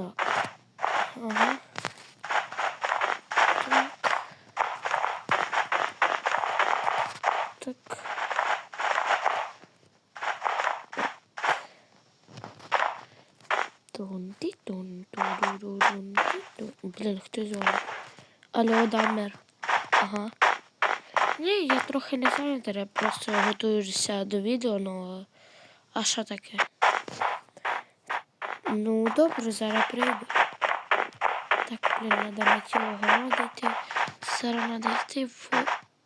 Так. Ага. Так. Так. Тун ті тун ту ду ду дун ті тун. Блін, хто дзвонить? Алло, Дамер. Ага. Ні, я трохи не зайнята, я просто готуюся до відео, ну а що таке? Ну, добре, зараз прийду. Так, блин, надо найти огородити. Зараз надо йти в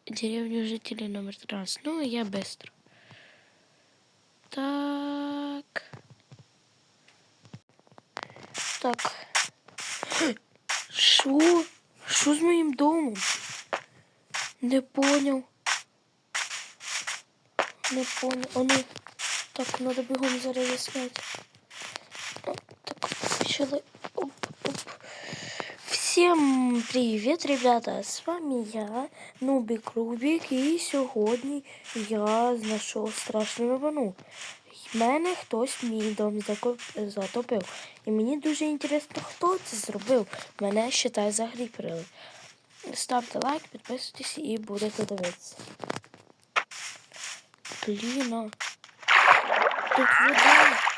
деревню жителей номер 13. Ну, я быстро. Так. Так. Що? Що з моїм домом? Не поняв. Не понял. А ну, так, надо бігом зараз виясняти. Почали. Оп, оп. Всем привет, ребята! С вами я, Нубик Рубік, і сьогодні я знайшов страшну новину. Мене хтось мій дом затопив. І мені дуже інтересно, хто це зробив. Мене считай загріприли. Ставте лайк, підписуйтесь і будете дивитися. Блін. Тут вода.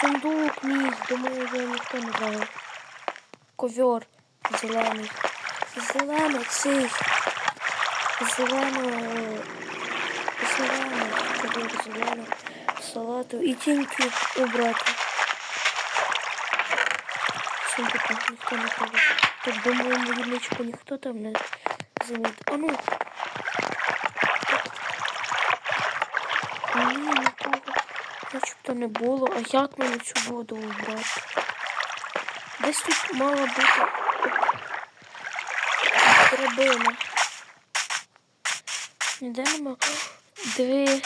Сундук мій, думаю, його ніхто не брав. Ковер зелений. Зелений цей. Зелений. Зелений. Ковер зелений. Салату. І тіньки убрати. Сундука ніхто не брав. Так думаю, мою ничку ніхто там не замітив. А ну. Ні, нікого. Начебто не було. А як мені цю воду убрати? Десь тут мала бути драбина. Ніде нема. Диви.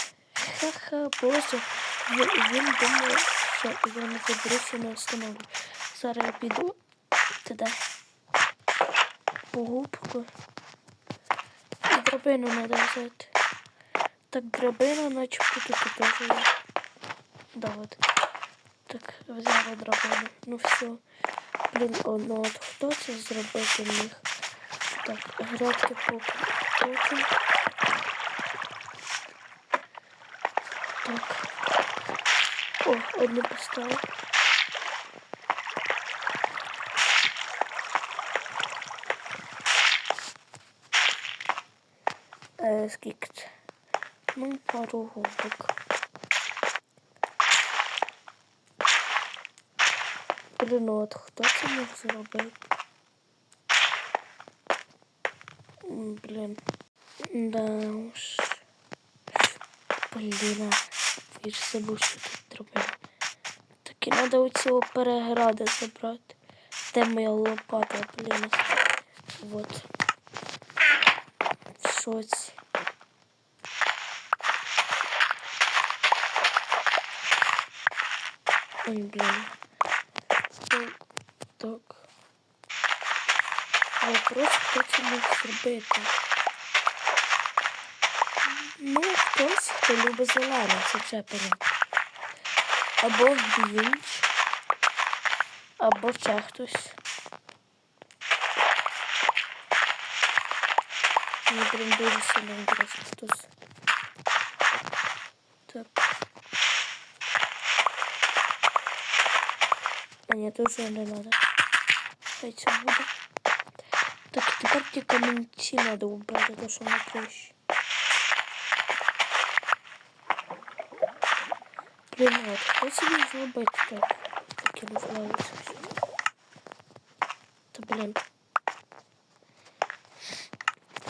Ха-ха, боже. Він, думає, що я не заберуся не встановлю. Зараз я піду туди. По губку. І драбину треба взяти. Так, драбина, начебто тут теж. Да, от. Так, взяла драбину. Ну все. Блін, ну от хто це зробити міг? Так, грядки потім. Так. О, одну поставив. Е, скільки це? Ну, пару губок. Блін, ну от хто це міг зробити? М, Блін. Да уж. Блін, я ж забув, що тут робити. Так і треба оцього перегради забрати. Де моя лопата, блін? Вот. В шоці. Ой, блін. Так. Вопрос, хто це міг зробити. Ну, хтось, хто любить зелене, це вже понятно. Або бінч, або ще хтось. Мені прям дуже сильно інтересно хтось. Так. А ні, тут вже не треба. Хай це буде. Так, тепер ті камінці треба убрати, то що на площі. Блін, от, хто міг зробити так? Таке знаю. Та блін.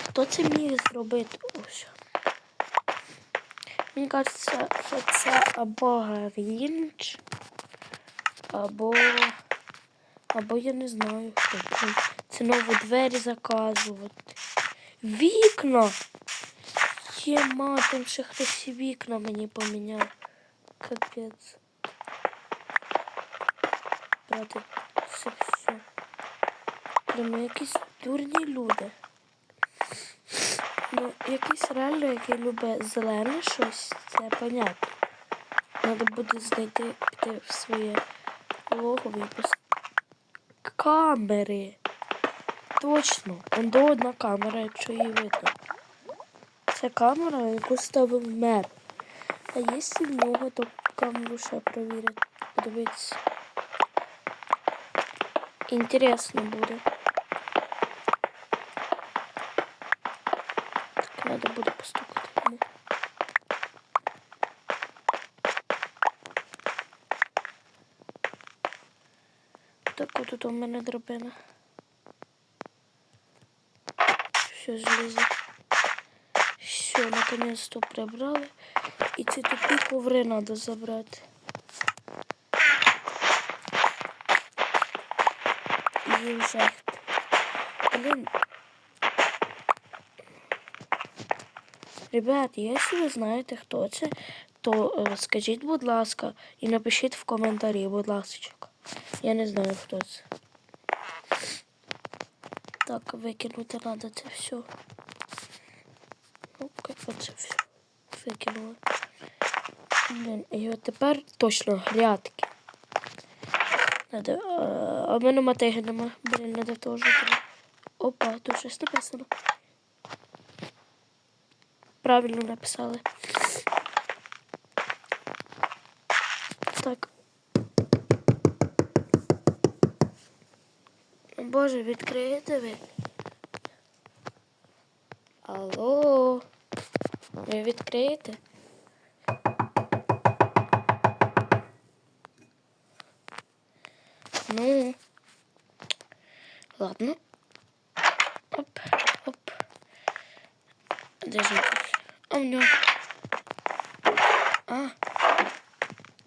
Хто це міг зробити? Ось. Мені кажеться, що це або Грінч, або... Або я не знаю хто. Це нові двері заказувати. Вікна! Є матом, ще хтось вікна мені поміняв. Капець. Брати, все, все. Блін, ну якісь дурні люди. Ну, якийсь реально, який любить зелене щось, це понятно. Треба буде знайти, піти в своє логово і пос... камери. Точно, он до одна камера, якщо її видно. Це камера, яку ставив мер. А якщо в нього, то камеру ще провірять. Подивитися. Інтересно буде. Так, треба буде постукати Так, от у мене драбина. Все, железо. Все, наконец-то прибрали. І ці тупі коври треба забрати. І вже. Блін. Ребят, якщо ви знаєте, хто це, то е, скажіть, будь ласка, і напишіть в коментарі, будь ласка. Я не знаю, хто це. Так, викинути треба це все. Ну, як оце все. Викинули. Блін, і от тепер точно грядки. Надо, а, в мене мотиги нема. Блін, надо теж. треба. Опа, тут щось написано. Правильно написали. Так. Боже, відкриєте ви? Алло. Ви відкриєте? Ну. Ладно. Оп, оп. Де ж він тут? А в нього. А.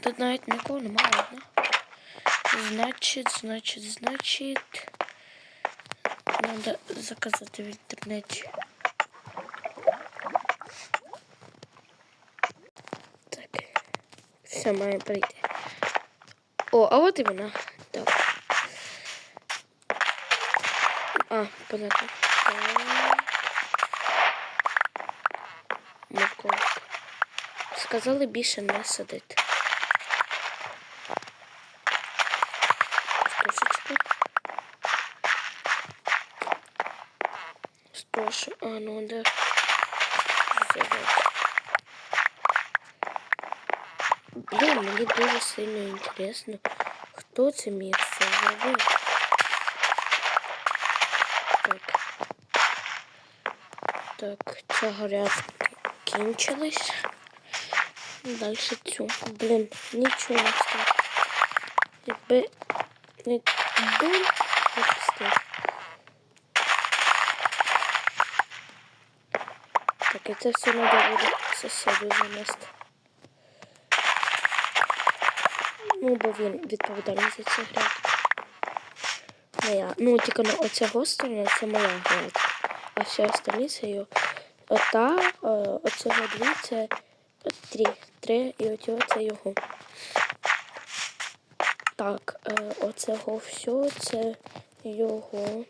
Тут навіть нікого немає, ладно. Значить, значить, значить. Надо заказати в інтернеті. Так. Все, має прийти. О, а от і вона. Так. А, понятно. Морковка. Сказали більше не садити. Спрошу. А, ну да. Взяти. Блін, мені дуже сильно інтересно, хто це міг це зробити. Так. Так, ця горядка кінчилась. Далі цю. Блін, нічого не стало. Якби не дим, і це все треба буде сусіду занести. Ну, бо він відповідальний за цю грядку. Моя. Ну, тільки на оцього сторона це моя грядка. А все остальні це його. Ота, е, оцього дві це три. Три і оцього це його. Так, е, оцього все це його.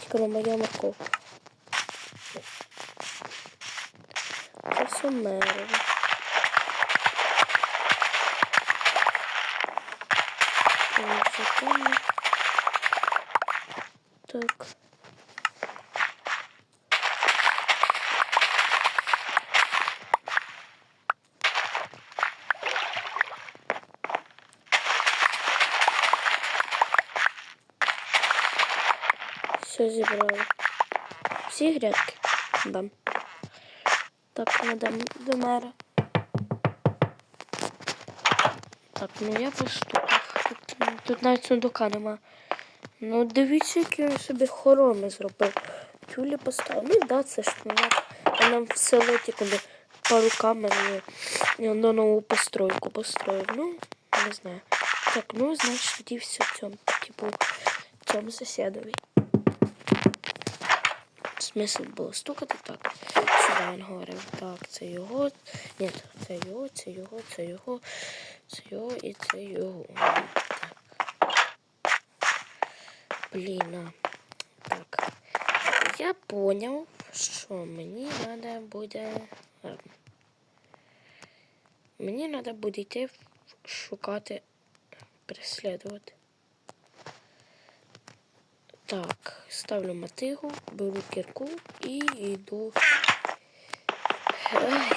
Тільки на моя морковка. Мерово. Так. Все зібрали. Всі грядки дам. Так, надам до мера. Так, ну я по штуках. Тут, тут навіть сундука нема. Ну дивіться, які я собі хороми зробив. Тюлі поставив. Ну да, це ж я нам в село тільки пару камер і, на нову постройку построїв. Ну, не знаю. Так, ну, значить, тоді все в цьому, типу, цьому сусідові. Смисл було стукати так. Сюди він говорив. Так, це його. Ні, це його, це його, це його, це його і це його. Блін. Так. Я поняв, що мені треба буде. Мені треба буде йти шукати, переслідувати. Так, ставлю мотигу, беру кірку і йду. Ай.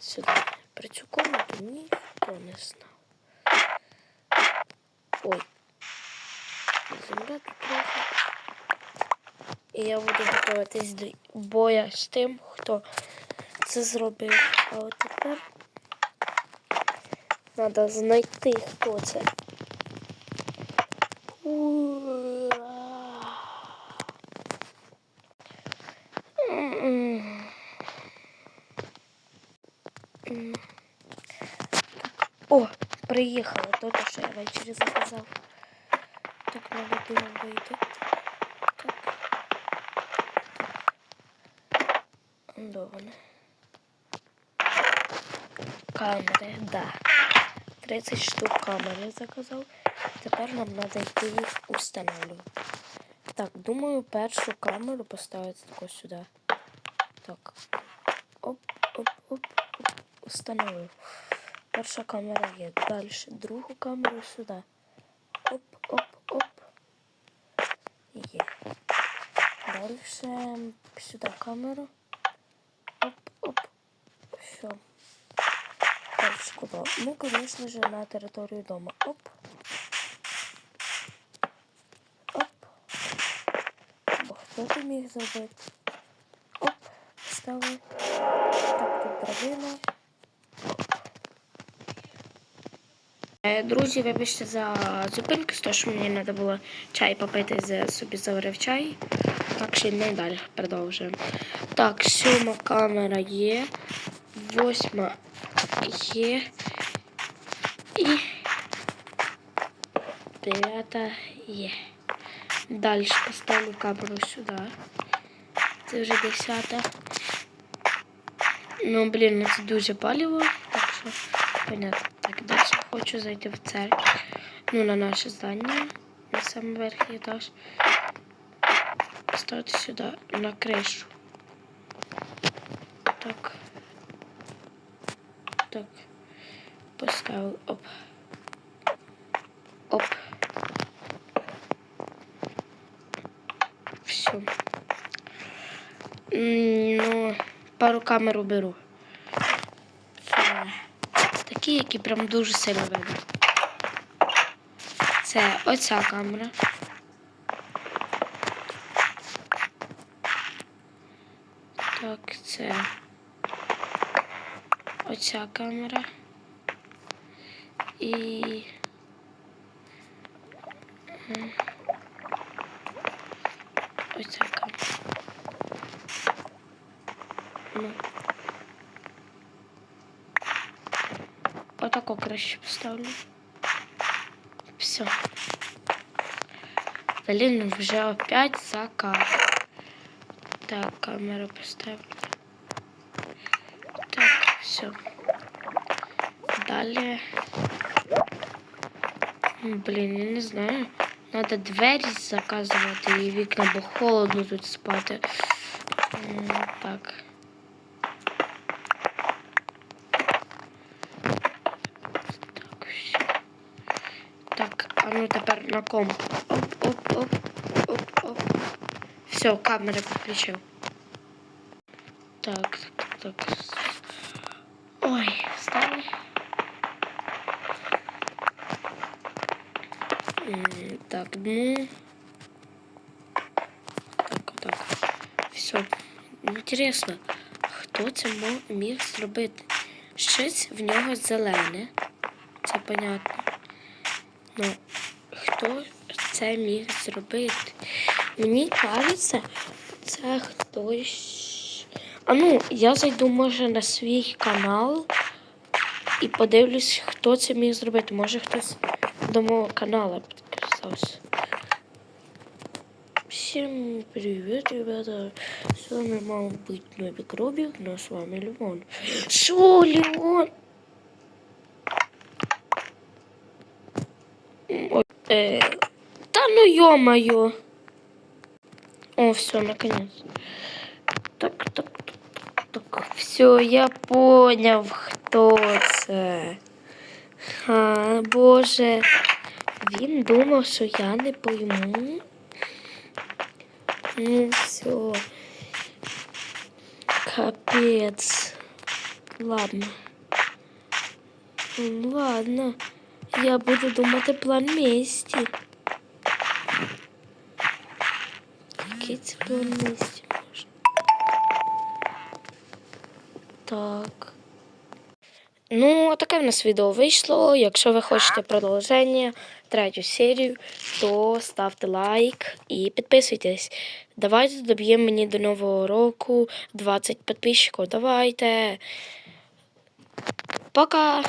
Сюди. Про цю комнату ніхто не знав. Ой. Земля тут трохи. І я буду готуватись до боя з тим, хто це зробив. А от тепер треба знайти, хто це. О, приїхала то, що я ввечері заказав. Так, треба було вийти. Так. Вони? Камери, да. 30 штук камери заказав. Тепер нам треба йти їх установлювати. Так, думаю, першу камеру поставити тако сюди. Так. Оп, оп, оп, оп. Установив. Перша камера є. Далі другу камеру сюди. Оп, оп, оп. Є. Далі сюди камеру. Оп, оп. Все. Куда? Ну, конечно же, на территорию дома. Оп. Оп. Бо хто ти міг зробити? Оп. Ставив. Так, тут драбина. Е, Друзі, вибачте за зупинку, з того, що мені треба було чай попити, з собі заварив чай. Так що ми далі продовжуємо. Так, сьома камера є, восьма є і дев'ята є. Далі поставлю камеру сюди. Це вже десята. Ну, блін, ну це дуже паліво, так що понятно. Так, далі хочу зайти в церкву. Ну, на наше здання, на самий верхній етаж. Поставити сюди на кришу. Так. Так. Поставив. Оп. Оп. Все. Ну, пару камер уберу. Це такі, які прям дуже сильно видно. Це оця камера. Так, це оця камера. І оця камера. Ну. Отако краще поставлю. Все. Блин, вже опять заказ. Так, камеру поставлю. Все. Далі. М, Блін, я не знаю. Надо двері заказувати і вікна, бо холодно тут спати. Так. Так, все. Так, а ну тепер на ком. Оп, оп, оп, оп, оп. Все, камери підключив. Так, так, так. Так, ну. Так, так. Все. Інтересно, хто це міг зробити? Щось в нього зелене. Це понятно. Ну, хто це міг зробити? Мені кажеться, це хтось. А ну, я зайду, може, на свій канал і подивлюсь, хто це міг зробити. Може хтось до мого каналу підписався. Всем привет, ребята! С вами мал быть Нобик Робик, но с вами Лимон. Шо, Лимон? Э, да ну ё-моё! О, все, наконец. Так, так, так, так. Все, я понял, кто это. А, боже. Він думав, що я не пойму. Ну все. Капець. Ладно. Ладно. Я буду думати план місті. Який це план місті можна? Так. Ну, таке в нас відео вийшло. Якщо ви хочете продовження, третю серію, то ставте лайк і підписуйтесь. Давайте доб'ємо мені до нового року 20 підписчиків. Давайте. Пока!